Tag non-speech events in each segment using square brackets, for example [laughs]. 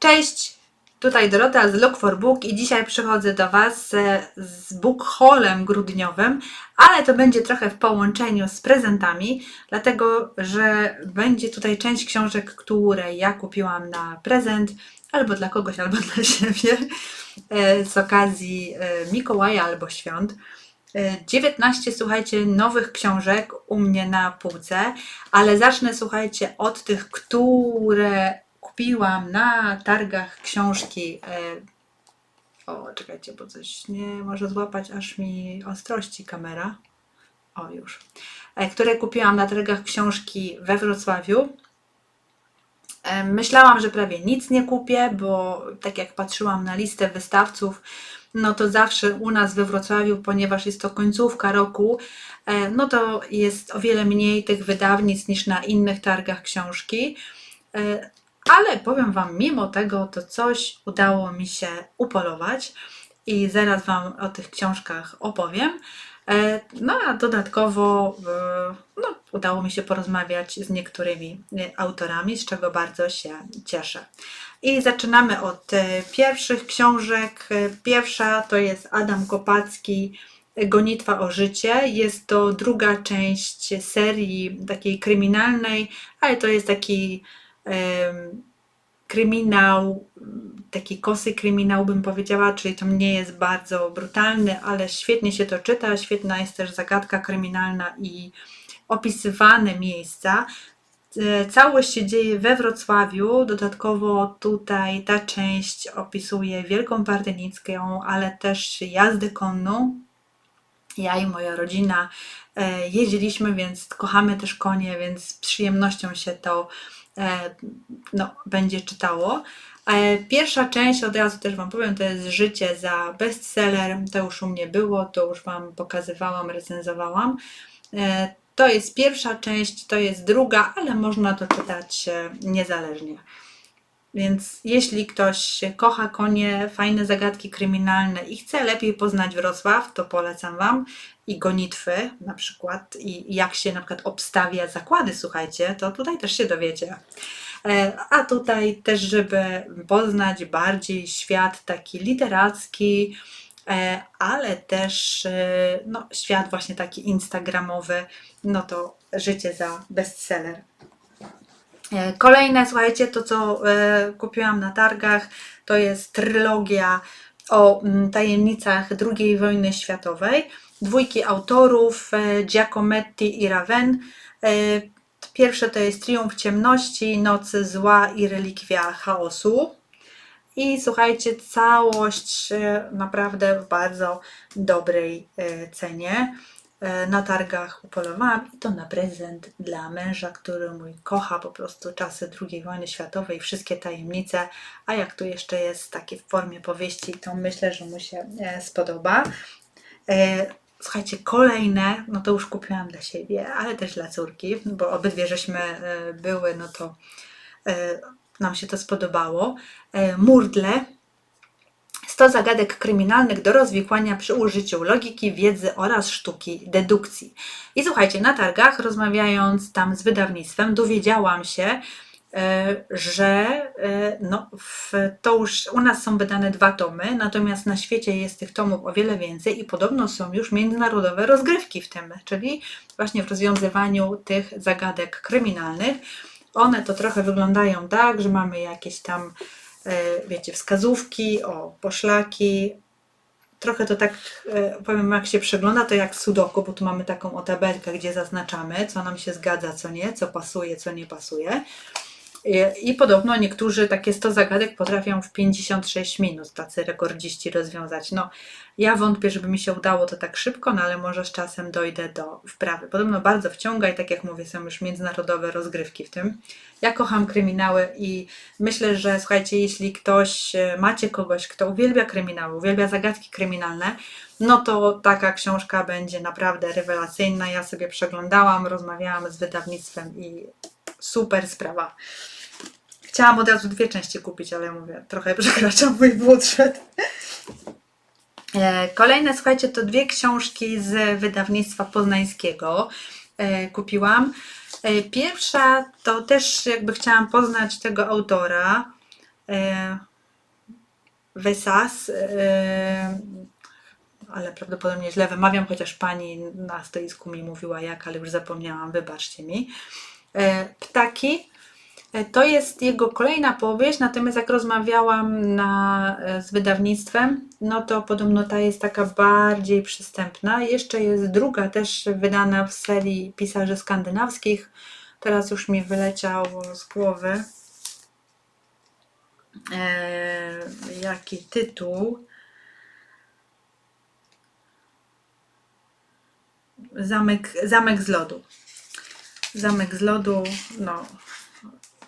Cześć, tutaj Dorota z Look for Book i dzisiaj przychodzę do Was e, z book haulem grudniowym, ale to będzie trochę w połączeniu z prezentami, dlatego że będzie tutaj część książek, które ja kupiłam na prezent albo dla kogoś, albo [laughs] dla siebie e, z okazji e, Mikołaja albo świąt. E, 19, słuchajcie, nowych książek u mnie na półce, ale zacznę, słuchajcie, od tych, które kupiłam na targach książki. e, O, czekajcie, bo coś nie może złapać aż mi ostrości kamera. O, już. E, Które kupiłam na targach książki we Wrocławiu. E, Myślałam, że prawie nic nie kupię, bo tak jak patrzyłam na listę wystawców, no to zawsze u nas we Wrocławiu, ponieważ jest to końcówka roku, no to jest o wiele mniej tych wydawnictw niż na innych targach książki. Ale powiem Wam, mimo tego, to coś udało mi się upolować i zaraz Wam o tych książkach opowiem. E, No a dodatkowo e, no, udało mi się porozmawiać z niektórymi e, autorami, z czego bardzo się cieszę. I zaczynamy od pierwszych książek. Pierwsza to jest Adam Kopacki, Gonitwa o życie. Jest to druga część serii takiej kryminalnej, ale to jest taki kryminał, taki kosy kryminał bym powiedziała, czyli to nie jest bardzo brutalny, ale świetnie się to czyta, świetna jest też zagadka kryminalna i opisywane miejsca. E, Całość się dzieje we Wrocławiu, dodatkowo tutaj ta część opisuje Wielką Partynicką, ale też jazdę konną. Ja i moja rodzina e, jeździliśmy, więc kochamy też konie, więc z przyjemnością się to no, będzie czytało. E, Pierwsza część, od razu też Wam powiem, to jest Życie za bestseller. To już u mnie było, to już Wam pokazywałam, recenzowałam. E, To jest pierwsza część, to jest druga, ale można to czytać e, niezależnie. Więc jeśli ktoś kocha konie, fajne zagadki kryminalne i chce lepiej poznać Wrocław, to polecam Wam i gonitwy na przykład i jak się na przykład obstawia zakłady, słuchajcie, to tutaj też się dowiecie. E, A tutaj też, żeby poznać bardziej świat taki literacki, e, ale też e, no, świat właśnie taki instagramowy, no to życie za bestseller. Kolejne, słuchajcie, to co e, kupiłam na targach, to jest trylogia o mm, tajemnicach II wojny światowej. Dwójki autorów, e, Giacometti i Raven. E, Pierwsze to jest Triumf ciemności, Nocy zła i relikwia chaosu. I słuchajcie, całość naprawdę w bardzo dobrej cenie. E, Na targach upolowałam i to na prezent dla męża, który mój kocha po prostu czasy II wojny światowej, wszystkie tajemnice. A jak tu jeszcze jest takie w formie powieści, to myślę, że mu się e, spodoba. E, Słuchajcie, kolejne, no to już kupiłam dla siebie, ale też dla córki, bo obydwie żeśmy były, no to nam się to spodobało. Murdle. 100 zagadek kryminalnych do rozwikłania przy użyciu logiki, wiedzy oraz sztuki dedukcji. I słuchajcie, na targach, rozmawiając tam z wydawnictwem, dowiedziałam się, e, że e, no, to już u nas są wydane dwa tomy, natomiast na świecie jest tych tomów o wiele więcej i podobno są już międzynarodowe rozgrywki w tym, czyli właśnie w rozwiązywaniu tych zagadek kryminalnych. One to trochę wyglądają tak, że mamy jakieś tam, wiecie, wskazówki, o poszlaki. Trochę to tak, e, powiem, jak się przegląda, to jak sudoku, bo tu mamy taką o tabelkę, gdzie zaznaczamy, co nam się zgadza, co nie, co pasuje, co nie pasuje. I, podobno niektórzy takie 100 zagadek potrafią w 56 minut, tacy rekordziści rozwiązać. No, ja wątpię, żeby mi się udało to tak szybko, no ale może z czasem dojdę do wprawy. Podobno bardzo wciąga i tak jak mówię, są już międzynarodowe rozgrywki w tym. Ja kocham kryminały i myślę, że słuchajcie, jeśli ktoś, e, macie kogoś, kto uwielbia kryminały, uwielbia zagadki kryminalne, no to taka książka będzie naprawdę rewelacyjna. Ja sobie przeglądałam, rozmawiałam z wydawnictwem i super sprawa. Chciałam od razu dwie części kupić, ale mówię, trochę przekraczam mój budżet. E, Kolejne, słuchajcie, to dwie książki z wydawnictwa poznańskiego e, kupiłam. E, Pierwsza to też jakby chciałam poznać tego autora. Wesas, ale prawdopodobnie źle wymawiam, chociaż pani na stoisku mi mówiła jak, ale już zapomniałam, wybaczcie mi. Ptaki. E, To jest jego kolejna powieść, natomiast jak rozmawiałam na, e, z wydawnictwem, no to podobno ta jest taka bardziej przystępna. Jeszcze jest druga też wydana w serii pisarzy skandynawskich. Teraz już mi wyleciał z głowy. E, jaki tytuł? Zamek, Zamek z lodu. Zamek z lodu, no,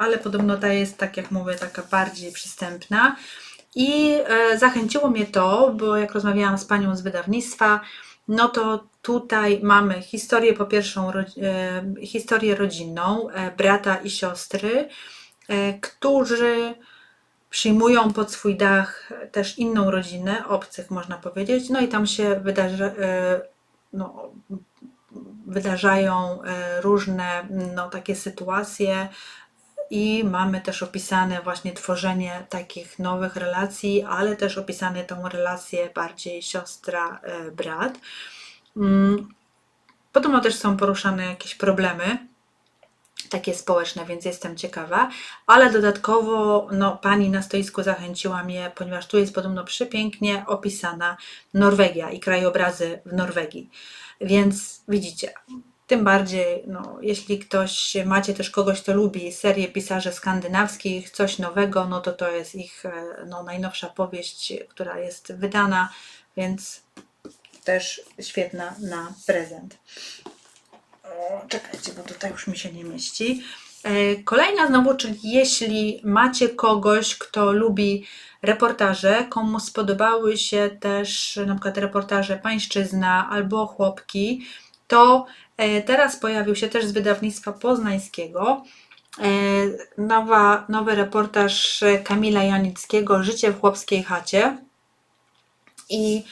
ale podobno ta jest, tak jak mówię, taka bardziej przystępna. I e, zachęciło mnie to, bo jak rozmawiałam z panią z wydawnictwa, no to tutaj mamy historię po pierwszą, e, historię rodzinną, e, brata i siostry, którzy przyjmują pod swój dach też inną rodzinę, obcych można powiedzieć, no i tam się wydarza, no, wydarzają różne no, takie sytuacje i mamy też opisane właśnie tworzenie takich nowych relacji, ale też opisane tą relację bardziej siostra-brat. Mm, Podobno też są poruszane jakieś problemy takie społeczne, więc jestem ciekawa, ale dodatkowo no, pani na stoisku zachęciła mnie, ponieważ tu jest podobno przepięknie opisana Norwegia i krajobrazy w Norwegii. Więc widzicie, tym bardziej, no, jeśli ktoś, macie też kogoś, kto lubi serię pisarzy skandynawskich, coś nowego, no to to jest ich e, no, najnowsza powieść, która jest wydana, więc też świetna na prezent. O, czekajcie, bo tutaj już mi się nie mieści. E, Kolejna znowu, czyli jeśli macie kogoś, kto lubi reportaże, komu spodobały się też na przykład reportaże Pańszczyzna albo Chłopki, to e, teraz pojawił się też z wydawnictwa poznańskiego e, nowa, nowy reportaż Kamila Janickiego Życie w chłopskiej chacie. I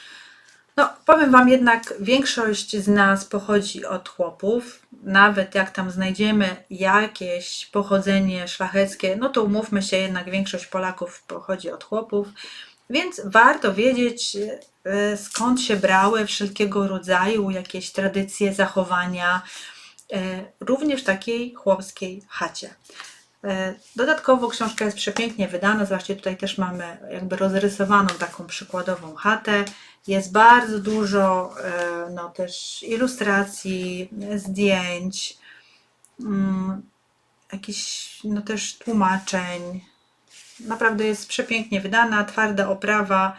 no, powiem Wam jednak, większość z nas pochodzi od chłopów. Nawet jak tam znajdziemy jakieś pochodzenie szlacheckie, no to umówmy się, jednak większość Polaków pochodzi od chłopów. Więc warto wiedzieć, e, skąd się brały wszelkiego rodzaju jakieś tradycje, zachowania, e, również w takiej chłopskiej chacie. E, Dodatkowo książka jest przepięknie wydana, zobaczcie tutaj też mamy jakby rozrysowaną taką przykładową chatę. Jest bardzo dużo no, też ilustracji, zdjęć, mm, jakichś no, też tłumaczeń. Naprawdę jest przepięknie wydana, twarda oprawa.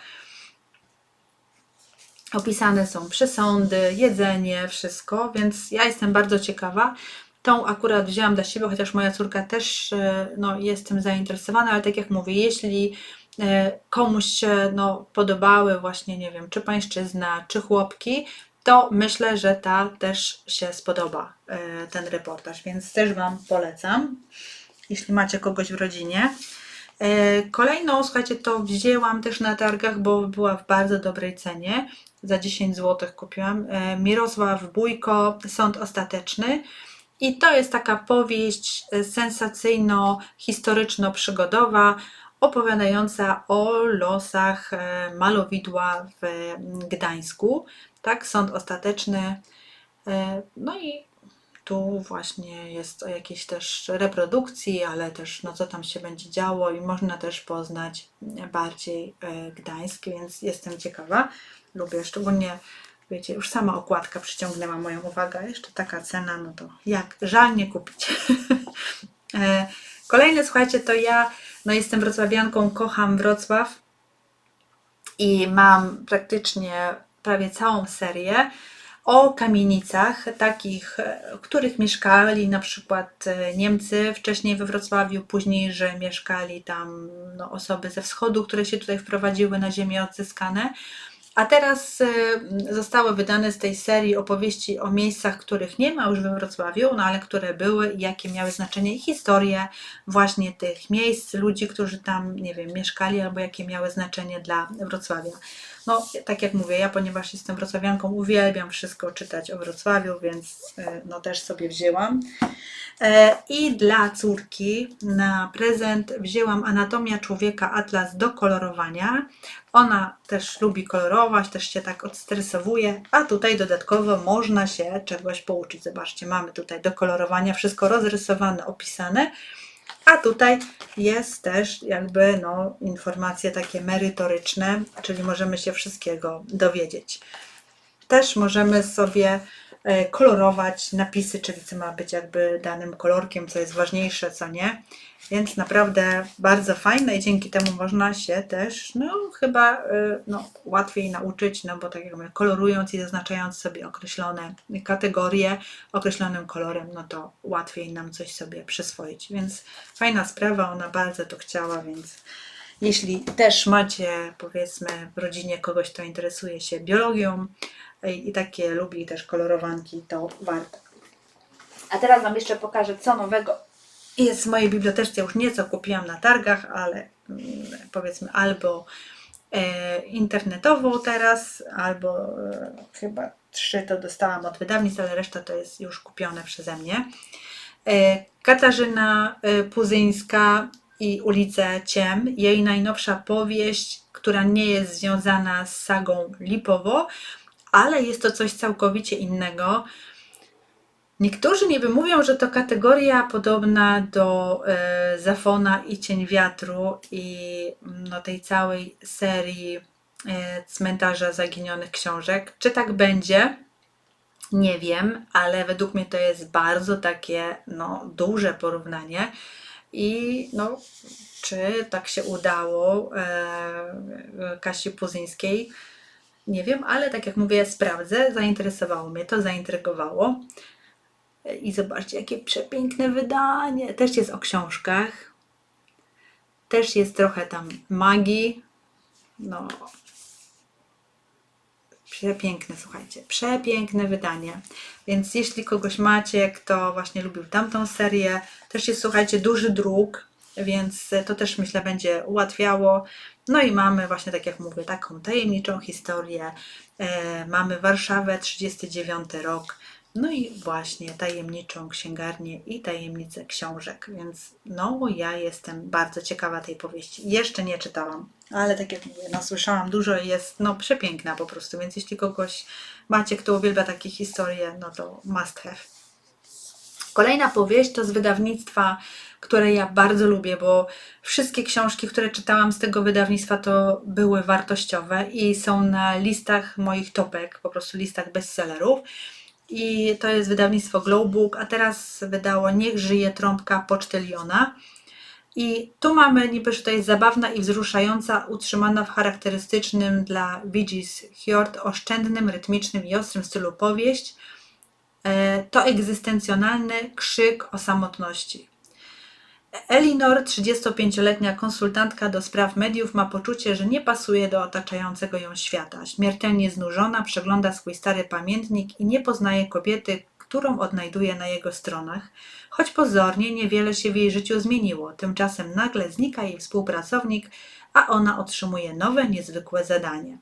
Opisane są przesądy, jedzenie, wszystko, więc ja jestem bardzo ciekawa. Tą akurat wzięłam dla siebie, chociaż moja córka też e, no, jest tym zainteresowana, ale tak jak mówię, jeśli e, komuś się no, podobały właśnie, nie wiem, czy pańszczyzna, czy chłopki, to myślę, że ta też się spodoba, e, ten reportaż, więc też Wam polecam, jeśli macie kogoś w rodzinie. E, Kolejną, słuchajcie, to wzięłam też na targach, bo była w bardzo dobrej cenie. Za 10 zł kupiłam. E, Mirosław Bójko, Sąd Ostateczny. I to jest taka powieść e, sensacyjno-historyczno-przygodowa, opowiadająca o losach malowidła w Gdańsku. Tak, Sąd Ostateczny. No i tu właśnie jest o jakiejś też reprodukcji, ale też no co tam się będzie działo i można też poznać bardziej e, Gdańsk, więc jestem ciekawa. Lubię szczególnie, wiecie, już sama okładka przyciągnęła moją uwagę, jeszcze taka cena, no to jak żal nie kupić. [laughs] E, Kolejne, słuchajcie, to ja, no jestem wrocławianką, kocham Wrocław i mam praktycznie prawie całą serię o kamienicach, takich, e, w których mieszkali na przykład e, Niemcy wcześniej we Wrocławiu, później, że mieszkali tam no, osoby ze wschodu, które się tutaj wprowadziły na ziemię odzyskane. A teraz y, zostały wydane z tej serii opowieści o miejscach, których nie ma już we Wrocławiu, no ale które były i jakie miały znaczenie i historie właśnie tych miejsc, ludzi, którzy tam, nie wiem, mieszkali albo jakie miały znaczenie dla Wrocławia. No, tak jak mówię, ja ponieważ jestem wrocławianką, uwielbiam wszystko czytać o Wrocławiu, więc y, no też sobie wzięłam. E, I dla córki na prezent wzięłam Anatomia Człowieka Atlas do kolorowania. Ona też lubi kolorować, też się tak odstresowuje, a tutaj dodatkowo można się czegoś pouczyć. Zobaczcie, mamy tutaj do kolorowania wszystko rozrysowane, opisane. A tutaj jest też jakby no, informacje takie merytoryczne, czyli możemy się wszystkiego dowiedzieć. Też możemy sobie e, kolorować napisy, czyli co ma być jakby danym kolorkiem, co jest ważniejsze, co nie. Więc naprawdę bardzo fajne i dzięki temu można się też, no chyba e, no, łatwiej nauczyć, no bo tak jak mówię, kolorując i zaznaczając sobie określone kategorie określonym kolorem, no to łatwiej nam coś sobie przyswoić. Więc fajna sprawa, ona bardzo to chciała, więc jeśli też macie, powiedzmy, w rodzinie kogoś, kto interesuje się biologią i, i takie lubi też kolorowanki, to warto. A teraz Wam jeszcze pokażę, co nowego jest w mojej bibliotece. Już nieco kupiłam na targach, ale mm, powiedzmy albo e, internetową teraz, albo e, chyba trzy to dostałam od wydawnictw, ale reszta to jest już kupione przeze mnie. E, Katarzyna Puzyńska i Ulice Ciem, jej najnowsza powieść, która nie jest związana z sagą Lipowo, ale jest to coś całkowicie innego. Niektórzy nie wymówią, że to kategoria podobna do e, Zafona i Cień Wiatru i no, tej całej serii e, Cmentarza Zaginionych Książek. Czy tak będzie? Nie wiem, ale według mnie to jest bardzo takie no, duże porównanie. I no, czy tak się udało e, Kasi Puzyńskiej? Nie wiem, ale tak jak mówię, sprawdzę. Zainteresowało mnie to, zaintrygowało. I zobaczcie, jakie przepiękne wydanie. Też jest o książkach. Też jest trochę tam magii. No. Przepiękne, słuchajcie. Przepiękne wydanie. Więc jeśli kogoś macie, kto właśnie lubił tamtą serię, też jest, słuchajcie, duży druk, więc to też myślę będzie ułatwiało. No i mamy właśnie, tak jak mówię, taką tajemniczą historię. E, mamy Warszawę, 39 rok. No i właśnie tajemniczą księgarnię i tajemnicę książek, więc no ja jestem bardzo ciekawa tej powieści. Jeszcze nie czytałam, ale tak jak mówię, no słyszałam dużo i jest no przepiękna po prostu, więc jeśli kogoś macie, kto uwielbia takie historie, no to must have. Kolejna powieść to z wydawnictwa, które ja bardzo lubię, bo wszystkie książki, które czytałam z tego wydawnictwa, to były wartościowe i są na listach moich topek, po prostu listach bestsellerów i to jest wydawnictwo Glowbook, a teraz wydało Niech żyje trąbka pocztyliona. I tu mamy niby, że to jest zabawna i wzruszająca, utrzymana w charakterystycznym dla Gees Hjord oszczędnym, rytmicznym i ostrym stylu powieść. E, To egzystencjonalny krzyk o samotności. Elinor, 35-letnia konsultantka do spraw mediów, ma poczucie, że nie pasuje do otaczającego ją świata. Śmiertelnie znużona, przegląda swój stary pamiętnik i nie poznaje kobiety, którą odnajduje na jego stronach, choć pozornie niewiele się w jej życiu zmieniło. Tymczasem nagle znika jej współpracownik, a ona otrzymuje nowe, niezwykłe zadanie.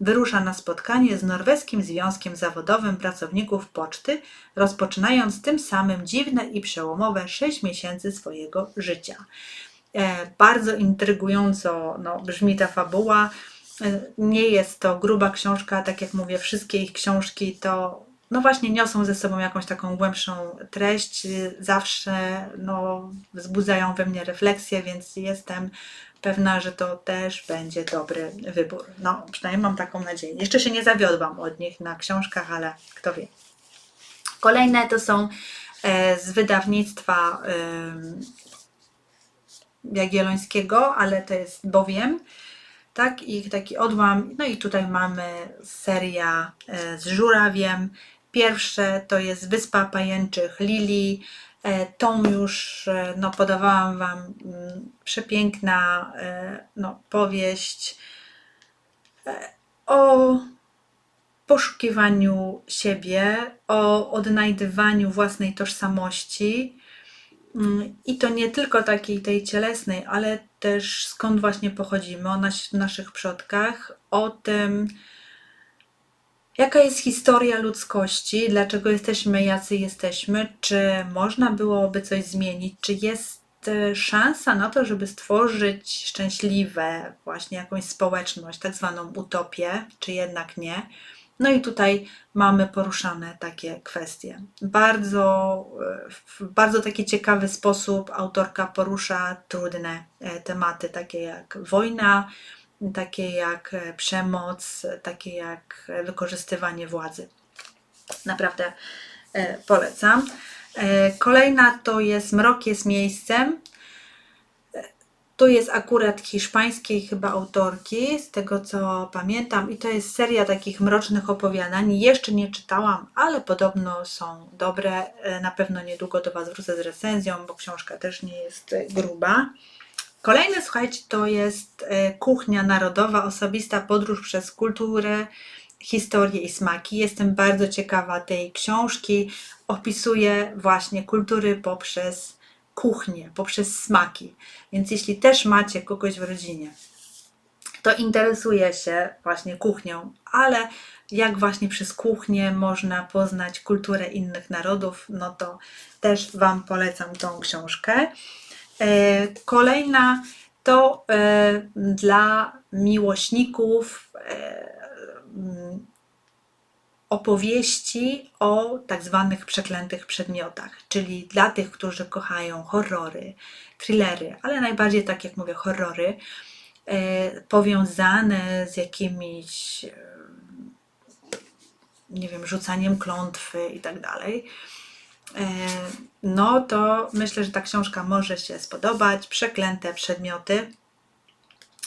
Wyrusza na spotkanie z Norweskim Związkiem Zawodowym Pracowników Poczty, rozpoczynając tym samym dziwne i przełomowe 6 miesięcy swojego życia. E, bardzo intrygująco no, brzmi ta fabuła. E, nie jest to gruba książka, tak jak mówię, wszystkie ich książki to no właśnie niosą ze sobą jakąś taką głębszą treść, zawsze no, wzbudzają we mnie refleksję, więc jestem pewna, że to też będzie dobry wybór. No, przynajmniej mam taką nadzieję. Jeszcze się nie zawiodłam od nich na książkach, ale kto wie. Kolejne to są e, z wydawnictwa Jagiellońskiego, ale to jest Bowiem. Tak, i taki odłam. No i tutaj mamy seria e, z żurawiem. Pierwsze to jest Wyspa Pajęczych Lili. E, Tą już e, no, podawałam Wam mm, przepiękna e, no, powieść o poszukiwaniu siebie, o odnajdywaniu własnej tożsamości. Mm, I to nie tylko takiej tej cielesnej, ale też skąd właśnie pochodzimy, o nas, naszych przodkach, o tym, jaka jest historia ludzkości, dlaczego jesteśmy jacy jesteśmy, czy można byłoby coś zmienić, czy jest e, szansa na to, żeby stworzyć szczęśliwe, właśnie jakąś społeczność, tak zwaną utopię, czy jednak nie. No i tutaj mamy poruszane takie kwestie. Bardzo, e, w bardzo taki ciekawy sposób autorka porusza trudne e, tematy, takie jak wojna, takie jak e, przemoc, takie jak wykorzystywanie władzy. Naprawdę polecam. Kolejna to jest Mrok jest miejscem. To jest akurat hiszpańskiej chyba autorki, z tego co pamiętam, i to jest seria takich mrocznych opowiadań. Jeszcze nie czytałam, ale podobno są dobre. E, na pewno niedługo do Was wrócę z recenzją, bo książka też nie jest gruba. Kolejne, słuchajcie, to jest e, Kuchnia Narodowa, osobista podróż przez kulturę, historię i smaki. Jestem bardzo ciekawa tej książki. Opisuje właśnie kultury poprzez kuchnię, poprzez smaki. Więc jeśli też macie kogoś w rodzinie, to interesuje się właśnie kuchnią, ale jak właśnie przez kuchnię można poznać kulturę innych narodów, no to też Wam polecam tą książkę. E, kolejna to e, dla miłośników e, opowieści o tak zwanych przeklętych przedmiotach, czyli dla tych, którzy kochają horrory, thrillery, ale najbardziej, tak jak mówię, horrory, powiązane z jakimiś, nie wiem, rzucaniem klątwy i tak dalej. E, no to myślę, że ta książka może się spodobać. Przeklęte przedmioty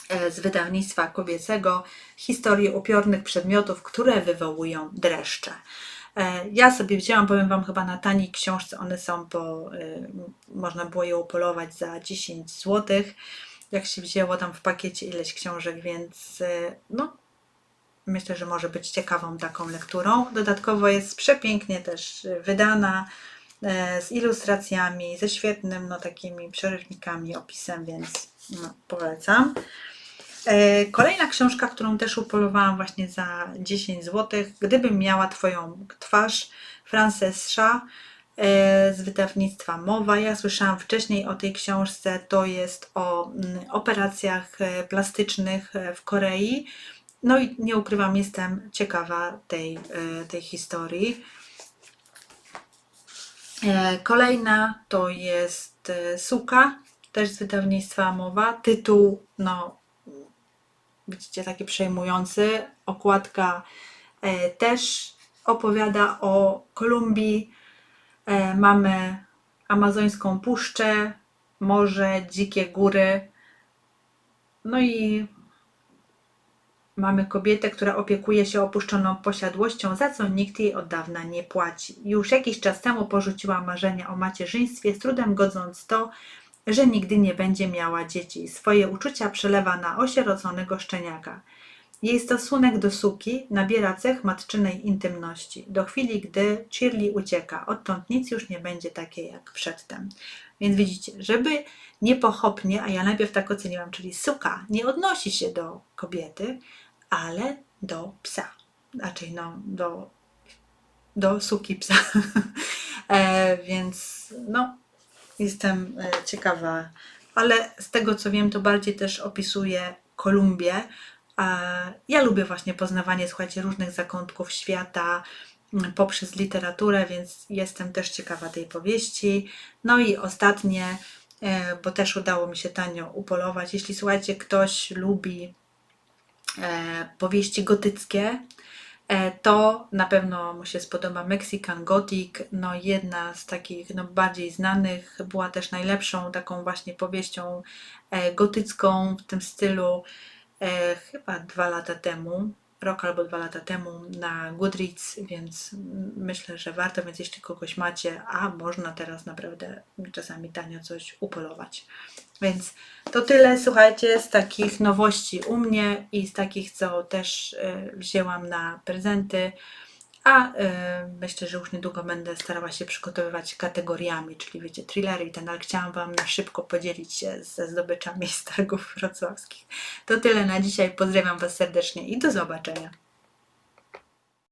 E, z wydawnictwa kobiecego historię upiornych przedmiotów, które wywołują dreszcze. E, ja sobie wzięłam, powiem Wam, chyba na taniej książce, one są, y, można było je upolować za 10 zł, jak się wzięło tam w pakiecie ileś książek, więc no, myślę, że może być ciekawą taką lekturą. Dodatkowo jest przepięknie też wydana, z ilustracjami, ze świetnym, no takimi przerywnikami, opisem, więc no, polecam. E, kolejna książka, którą też upolowałam właśnie za 10 zł, Gdybym miała Twoją twarz, Frances Shaw e, z wydawnictwa Mowa. Ja słyszałam wcześniej o tej książce, to jest o mm, operacjach e, plastycznych w Korei. No i nie ukrywam, jestem ciekawa tej, tej historii. Kolejna to jest Suka, też z wydawnictwa Mowa. Tytuł, no widzicie, taki przejmujący. Okładka e, też opowiada o Kolumbii. E, mamy amazońską puszczę, morze, dzikie góry. No i mamy kobietę, która opiekuje się opuszczoną posiadłością, za co nikt jej od dawna nie płaci. Już jakiś czas temu porzuciła marzenia o macierzyństwie, z trudem godząc to, że nigdy nie będzie miała dzieci. Swoje uczucia przelewa na osieroconego szczeniaka. Jej stosunek do suki nabiera cech matczynej intymności, do chwili, gdy Shirley ucieka. Odtąd nic już nie będzie takie jak przedtem. Więc widzicie, żeby nie pochopnie, a ja najpierw tak oceniłam, czyli suka nie odnosi się do kobiety, ale do psa. Raczej no, do, do suki psa. [laughs] e, więc no, Jestem e, ciekawa, ale z tego co wiem, to bardziej też opisuje Kolumbię. Ja lubię właśnie poznawanie, słuchajcie, różnych zakątków świata mm, poprzez literaturę, więc jestem też ciekawa tej powieści. No i ostatnie, e, bo też udało mi się tanio upolować. Jeśli słuchajcie, ktoś lubi powieści gotyckie, E, to na pewno mu się spodoba Mexican Gothic, no jedna z takich no, bardziej znanych, była też najlepszą taką właśnie powieścią e, gotycką w tym stylu e, chyba dwa lata temu. rok albo dwa lata temu na Goodreads, więc myślę, że warto, więc jeśli kogoś macie, a można teraz naprawdę czasami tanio coś upolować. Więc to tyle, słuchajcie, z takich nowości u mnie i z takich, co też y, wzięłam na prezenty. A y, myślę, że już niedługo będę starała się przygotowywać kategoriami, czyli wiecie, thrillery i ten, ale chciałam Wam na szybko podzielić się ze zdobyczami z targów wrocławskich. To tyle na dzisiaj. Pozdrawiam Was serdecznie i do zobaczenia.